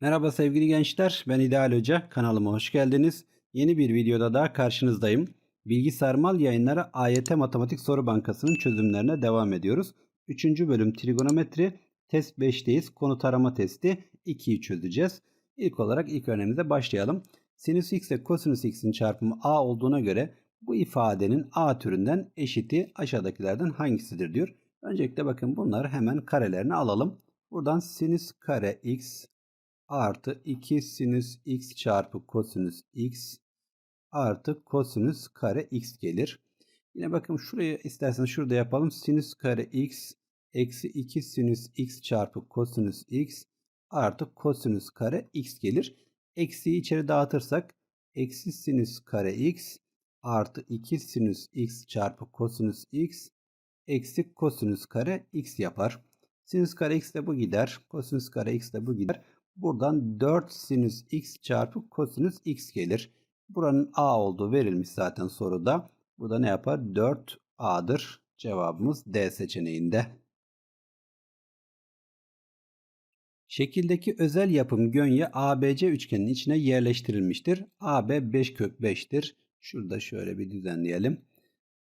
Merhaba sevgili gençler, ben İdeal Hoca. Kanalıma hoş geldiniz. Yeni bir videoda daha karşınızdayım. Bilgisayarmal yayınları AYT Matematik Soru Bankası'nın çözümlerine devam ediyoruz. 3. bölüm trigonometri, test 5'teyiz. Konu tarama testi 2'yi çözeceğiz. İlk olarak ilk örneğimize başlayalım. Sinüs x ile kosinüs x'in çarpımı a olduğuna göre bu ifadenin a türünden eşiti aşağıdakilerden hangisidir diyor. Öncelikle bakın bunları hemen karelerini alalım. Buradan sinüs kare x artı 2 sinüs x çarpı kosinüs x artı kosinüs kare x gelir. Yine bakın şuraya isterseniz şurada yapalım. Sinüs kare x eksi 2 sinüs x çarpı kosinüs x artı kosinüs kare x gelir. Eksiyi içeri dağıtırsak eksi sinüs kare x artı 2 sinüs x çarpı kosinüs x eksi kosinüs kare x yapar. Sinüs kare x de bu gider. Kosinüs kare x de bu gider. Buradan 4 sinüs x çarpı kosinüs x gelir. Buranın a olduğu verilmiş zaten soruda. Bu da ne yapar? 4a'dır. Cevabımız D seçeneğinde. Şekildeki özel yapım gönye ABC üçgenin içine yerleştirilmiştir. AB 5 kök 5'tir. Şurada şöyle bir düzenleyelim.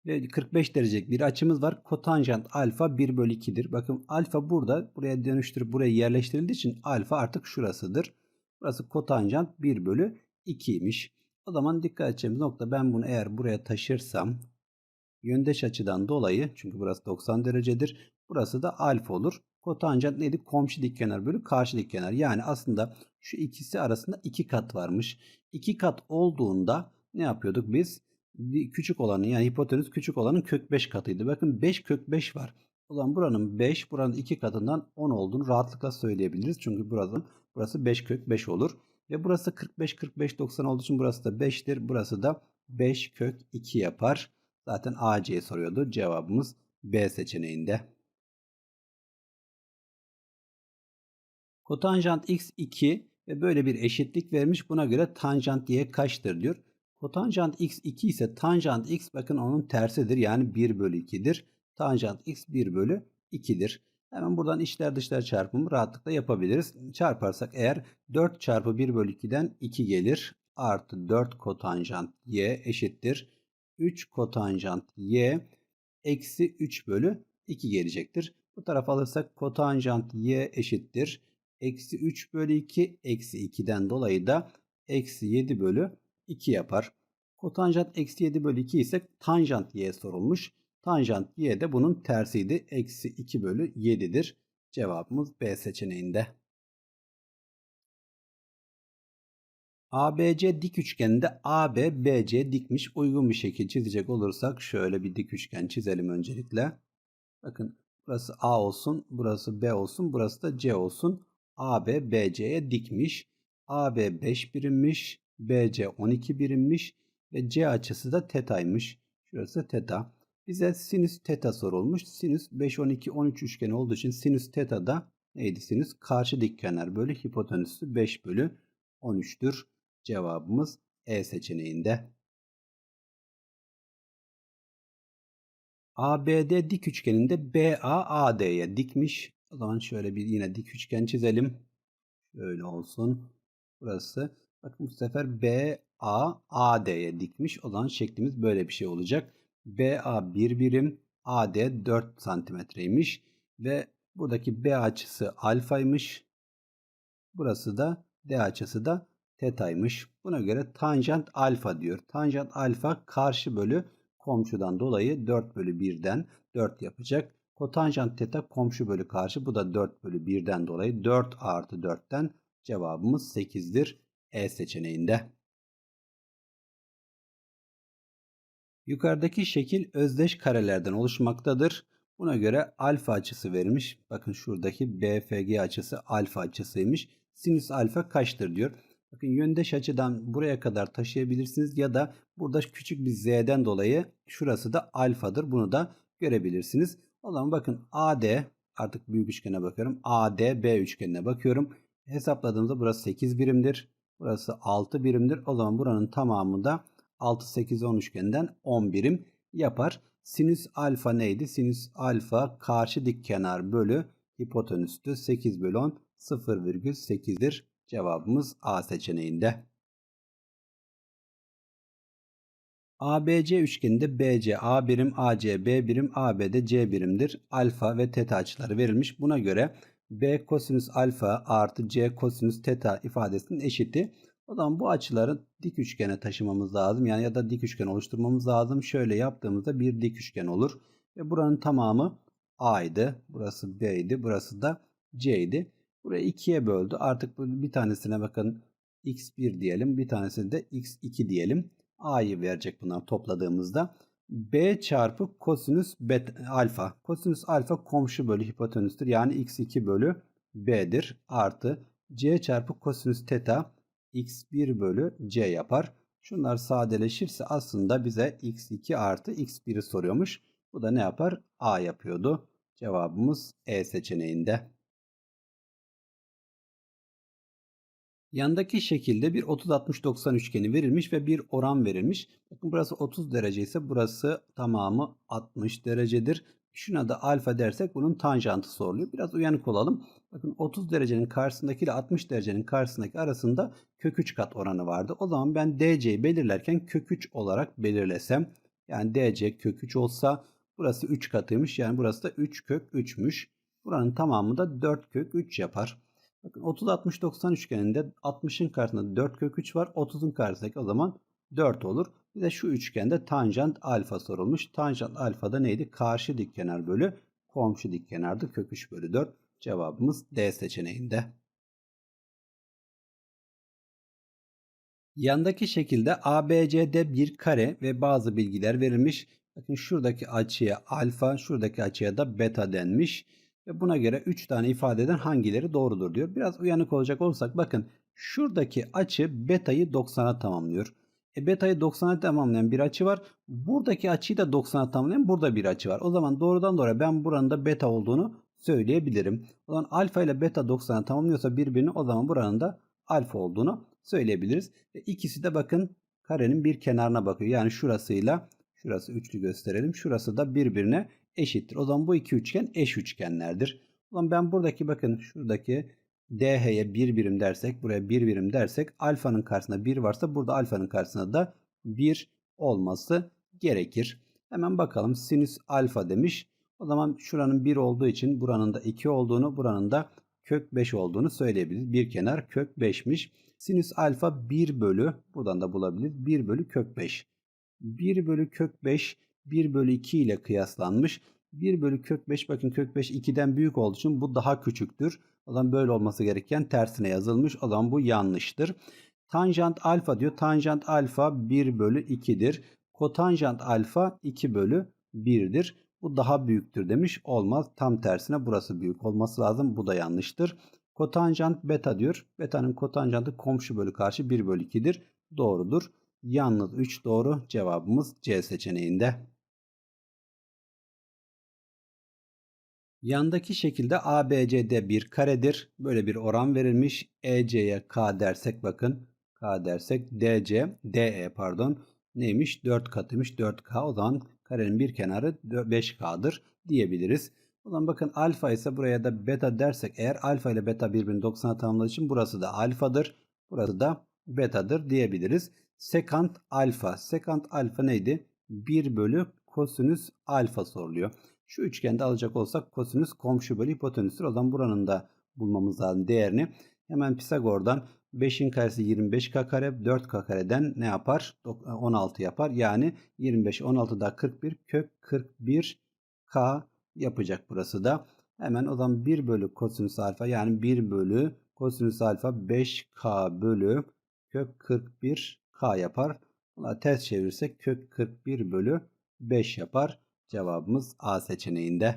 Ve 45 derecelik bir açımız var. Kotanjant alfa 1 bölü 2'dir. Bakın alfa burada buraya dönüştürüp buraya yerleştirildiği için alfa artık şurasıdır. Burası kotanjant 1 bölü 2'ymiş. O zaman dikkat edeceğimiz nokta ben bunu eğer buraya taşırsam yöndeş açıdan dolayı çünkü burası 90 derecedir. Burası da alfa olur. Kotanjant neydi? Komşu dikkenar bölü karşı dikkenar. Yani aslında şu ikisi arasında iki kat varmış. İki kat olduğunda ne yapıyorduk biz? Küçük olanı yani hipotenüs küçük olanın kök 5 katıydı. Bakın 5 kök 5 var. O zaman buranın 5 buranın 2 katından 10 olduğunu rahatlıkla söyleyebiliriz. Çünkü burası, burası 5 kök 5 olur. Ve burası 45 45 90 olduğu için burası da 5'tir. Burası da 5 kök 2 yapar. Zaten AC'ye soruyordu. Cevabımız B seçeneğinde. Kotanjant x 2 ve böyle bir eşitlik vermiş. Buna göre tanjant y kaçtır diyor. Kotanjant x 2 ise tanjant x bakın onun tersidir. Yani 1 bölü 2'dir. Tanjant x 1 bölü 2'dir. Hemen buradan içler dışlar çarpımı rahatlıkla yapabiliriz. Çarparsak eğer 4 çarpı 1 bölü 2'den 2 gelir. Artı 4 kotanjant y eşittir. 3 kotanjant y eksi 3 bölü 2 gelecektir. Bu tarafa alırsak kotanjant y eşittir. Eksi 3 bölü 2 eksi 2'den dolayı da eksi 7 bölü 2 yapar. Kotanjant eksi 7 bölü 2 ise tanjant y sorulmuş. Tanjant y de bunun tersiydi. Eksi 2 bölü 7'dir. Cevabımız B seçeneğinde. ABC dik üçgeninde AB, BC dikmiş uygun bir şekil çizecek olursak şöyle bir dik üçgen çizelim öncelikle. Bakın burası A olsun, burası B olsun, burası da C olsun. AB BC'ye dikmiş. AB 5 birimmiş, BC 12 birimmiş ve C açısı da tetaymış. Şurası teta. Bize sinüs teta sorulmuş. Sinüs 5, 12, 13 üçgeni olduğu için sinüs teta da neydi sinüs? Karşı dik kenar bölü hipotenüsü 5 bölü 13'tür. Cevabımız E seçeneğinde. ABD dik üçgeninde BA AD'ye dikmiş. O zaman şöyle bir yine dik üçgen çizelim. Şöyle olsun. Burası Bakın bu sefer BA AD'ye dikmiş. O zaman şeklimiz böyle bir şey olacak. BA 1 birim, AD 4 santimetreymiş ve buradaki B açısı alfaymış. Burası da D açısı da tetaymış. Buna göre tanjant alfa diyor. Tanjant alfa karşı bölü komşudan dolayı 4 bölü 1'den 4 yapacak. Kotanjant teta komşu bölü karşı bu da 4 bölü 1'den dolayı 4 artı 4'ten cevabımız 8'dir. E seçeneğinde. Yukarıdaki şekil özdeş karelerden oluşmaktadır. Buna göre alfa açısı verilmiş. Bakın şuradaki BFG açısı alfa açısıymış. Sinüs alfa kaçtır diyor. Bakın yöndeş açıdan buraya kadar taşıyabilirsiniz ya da burada küçük bir z'den dolayı şurası da alfadır. Bunu da görebilirsiniz. O zaman bakın AD artık büyük üçgene bakıyorum. AD B üçgenine bakıyorum. Hesapladığımızda burası 8 birimdir. Burası 6 birimdir. O zaman buranın tamamı da 6, 8, 10 üçgeninden 10 birim yapar. Sinüs alfa neydi? Sinüs alfa karşı dik kenar bölü hipotenüstü 8 bölü 10 0,8'dir. Cevabımız A seçeneğinde. ABC üçgeninde BC A birim, AC B birim, AB C birimdir. Alfa ve teta açıları verilmiş. Buna göre B kosinüs alfa artı C kosinüs teta ifadesinin eşiti. O zaman bu açıları dik üçgene taşımamız lazım. Yani ya da dik üçgen oluşturmamız lazım. Şöyle yaptığımızda bir dik üçgen olur. Ve buranın tamamı A'ydı. Burası B'ydi. Burası da C'ydi. Burayı ikiye böldü. Artık bir tanesine bakın x1 diyelim. Bir tanesine de x2 diyelim. A'yı verecek bunlar topladığımızda. B çarpı kosinüs beta, alfa. Kosinüs alfa komşu bölü hipotenüstür. Yani x2 bölü B'dir. Artı C çarpı kosinüs teta x1 bölü C yapar. Şunlar sadeleşirse aslında bize x2 artı x1'i soruyormuş. Bu da ne yapar? A yapıyordu. Cevabımız E seçeneğinde. Yandaki şekilde bir 30-60-90 üçgeni verilmiş ve bir oran verilmiş. Bakın burası 30 derece ise burası tamamı 60 derecedir. Şuna da alfa dersek bunun tanjantı soruluyor. Biraz uyanık olalım. Bakın 30 derecenin karşısındaki ile 60 derecenin karşısındaki arasında kök 3 kat oranı vardı. O zaman ben DC'yi belirlerken kök 3 olarak belirlesem yani DC kök 3 olsa burası 3 katıymış. Yani burası da 3 kök 3'müş. Buranın tamamı da 4 kök 3 yapar. Bakın 30 60 90 üçgeninde 60'ın karşısında 4 kök 3 var. 30'un karşısındaki o zaman 4 olur. Bir de şu üçgende tanjant alfa sorulmuş. Tanjant alfa da neydi? Karşı dik kenar bölü komşu dik kenardı. Kök 3 bölü 4. Cevabımız D seçeneğinde. Yandaki şekilde ABC'de bir kare ve bazı bilgiler verilmiş. Bakın şuradaki açıya alfa, şuradaki açıya da beta denmiş. Ve buna göre 3 tane ifadeden hangileri doğrudur diyor. Biraz uyanık olacak olsak bakın şuradaki açı beta'yı 90'a tamamlıyor. E beta'yı 90'a tamamlayan bir açı var. Buradaki açıyı da 90'a tamamlayan burada bir açı var. O zaman doğrudan doğruya ben buranın da beta olduğunu söyleyebilirim. O zaman alfa ile beta 90'a tamamlıyorsa birbirini o zaman buranın da alfa olduğunu söyleyebiliriz. Ve ikisi de bakın karenin bir kenarına bakıyor. Yani şurasıyla şurası üçlü gösterelim. Şurası da birbirine eşittir. O zaman bu iki üçgen eş üçgenlerdir. O zaman ben buradaki bakın şuradaki DH'ye bir birim dersek buraya bir birim dersek alfanın karşısında bir varsa burada alfanın karşısında da bir olması gerekir. Hemen bakalım sinüs alfa demiş. O zaman şuranın 1 olduğu için buranın da 2 olduğunu buranın da kök 5 olduğunu söyleyebiliriz. Bir kenar kök 5'miş. Sinüs alfa 1 bölü buradan da bulabiliriz. 1 bölü kök 5. 1 bölü kök 5 1 bölü 2 ile kıyaslanmış. 1 bölü kök 5 bakın kök 5 2'den büyük olduğu için bu daha küçüktür. O zaman böyle olması gereken tersine yazılmış. O zaman bu yanlıştır. Tanjant alfa diyor. Tanjant alfa 1 bölü 2'dir. Kotanjant alfa 2 bölü 1'dir. Bu daha büyüktür demiş. Olmaz. Tam tersine burası büyük olması lazım. Bu da yanlıştır. Kotanjant beta diyor. Beta'nın kotanjantı komşu bölü karşı 1 bölü 2'dir. Doğrudur. Yalnız 3 doğru. Cevabımız C seçeneğinde. Yandaki şekilde ABCD bir karedir. Böyle bir oran verilmiş. EC'ye K dersek bakın. K dersek DC, DE pardon. Neymiş? 4 katıymış. 4K. O zaman karenin bir kenarı 5K'dır diyebiliriz. O zaman bakın alfa ise buraya da beta dersek eğer alfa ile beta birbirini 90'a tamamladığı için burası da alfadır. Burası da betadır diyebiliriz. Sekant alfa. Sekant alfa neydi? 1 bölü kosinüs alfa soruluyor. Şu üçgende alacak olsak kosinüs komşu bölü hipotenüstür. O zaman buranın da bulmamız lazım değerini. Hemen Pisagor'dan 5'in karesi 25k kare 4k kareden ne yapar? 16 yapar. Yani 25 16 daha 41 kök 41k yapacak burası da. Hemen o zaman 1 bölü kosinüs alfa yani 1 bölü kosinüs alfa 5k bölü kök 41k yapar. Buna ters çevirirsek kök 41 bölü 5 yapar. Cevabımız A seçeneğinde.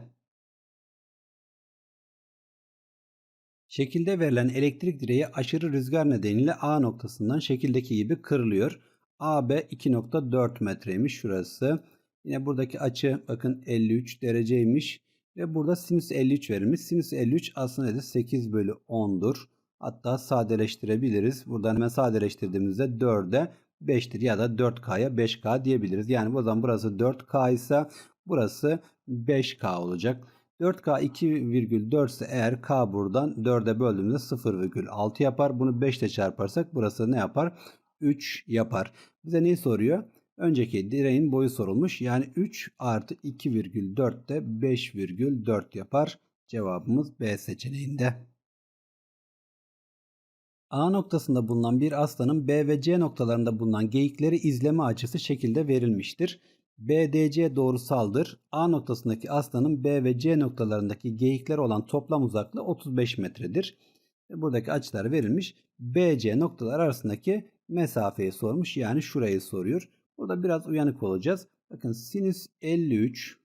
Şekilde verilen elektrik direği aşırı rüzgar nedeniyle A noktasından şekildeki gibi kırılıyor. AB 2.4 metreymiş şurası. Yine buradaki açı bakın 53 dereceymiş. Ve burada sinüs 53 verilmiş. Sinüs 53 aslında nedir? 8 bölü 10'dur. Hatta sadeleştirebiliriz. Buradan hemen sadeleştirdiğimizde 4'e 5'tir ya da 4K'ya 5K diyebiliriz. Yani o zaman burası 4K ise burası 5K olacak. 4K 2,4 ise eğer K buradan 4'e böldüğümüzde 0,6 yapar. Bunu 5 ile çarparsak burası ne yapar? 3 yapar. Bize neyi soruyor? Önceki direğin boyu sorulmuş. Yani 3 artı 2,4 de 5,4 yapar. Cevabımız B seçeneğinde. A noktasında bulunan bir aslanın B ve C noktalarında bulunan geyikleri izleme açısı şekilde verilmiştir. BDC doğrusaldır. A noktasındaki aslanın B ve C noktalarındaki geyikler olan toplam uzaklığı 35 metredir. Buradaki açılar verilmiş. BC noktalar arasındaki mesafeyi sormuş. Yani şurayı soruyor. Burada biraz uyanık olacağız. Bakın sinüs 53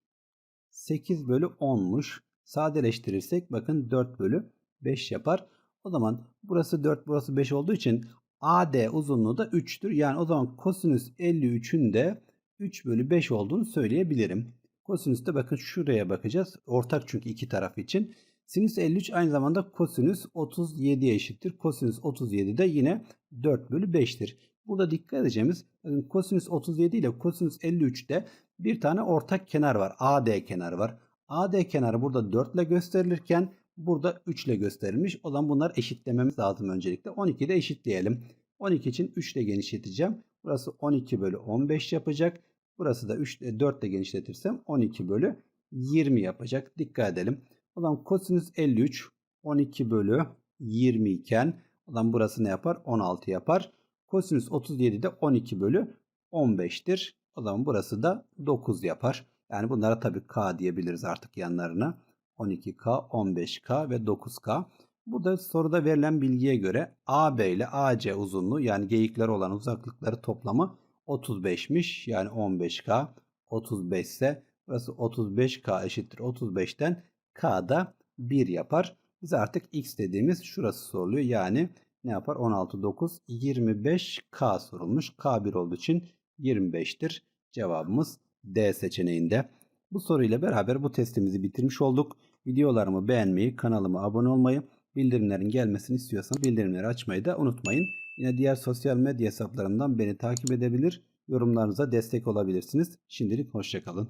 8 bölü 10'muş. Sadeleştirirsek bakın 4 bölü 5 yapar. O zaman burası 4 burası 5 olduğu için AD uzunluğu da 3'tür. Yani o zaman kosinüs 53'ün de 3 bölü 5 olduğunu söyleyebilirim. Kosinüste bakın şuraya bakacağız. Ortak çünkü iki taraf için. Sinüs 53 aynı zamanda kosinüs 37'ye eşittir. Kosinüs 37 de yine 4 bölü 5'tir. Burada dikkat edeceğimiz bakın kosinüs 37 ile kosinüs 53'te bir tane ortak kenar var. AD kenarı var. AD kenarı burada 4 ile gösterilirken burada 3 ile gösterilmiş. O zaman bunlar eşitlememiz lazım öncelikle. 12'de eşitleyelim. 12 için 3 ile genişleteceğim. Burası 12 bölü 15 yapacak. Burası da 3, 4 ile genişletirsem 12 bölü 20 yapacak. Dikkat edelim. O zaman kosinüs 53 12 bölü 20 iken o zaman burası ne yapar? 16 yapar. Kosinüs 37 de 12 bölü 15'tir. O zaman burası da 9 yapar. Yani bunlara tabii K diyebiliriz artık yanlarına. 12K, 15K ve 9K. Burada soruda verilen bilgiye göre AB ile AC uzunluğu yani geyikler olan uzaklıkları toplamı 35'miş. Yani 15K 35 ise burası 35K eşittir 35'ten K da 1 yapar. Biz artık X dediğimiz şurası soruluyor. Yani ne yapar? 16, 9, 25K sorulmuş. K1 olduğu için 25'tir. Cevabımız D seçeneğinde. Bu soruyla beraber bu testimizi bitirmiş olduk. Videolarımı beğenmeyi, kanalıma abone olmayı, bildirimlerin gelmesini istiyorsanız bildirimleri açmayı da unutmayın. Yine diğer sosyal medya hesaplarımdan beni takip edebilir, yorumlarınıza destek olabilirsiniz. Şimdilik hoşçakalın.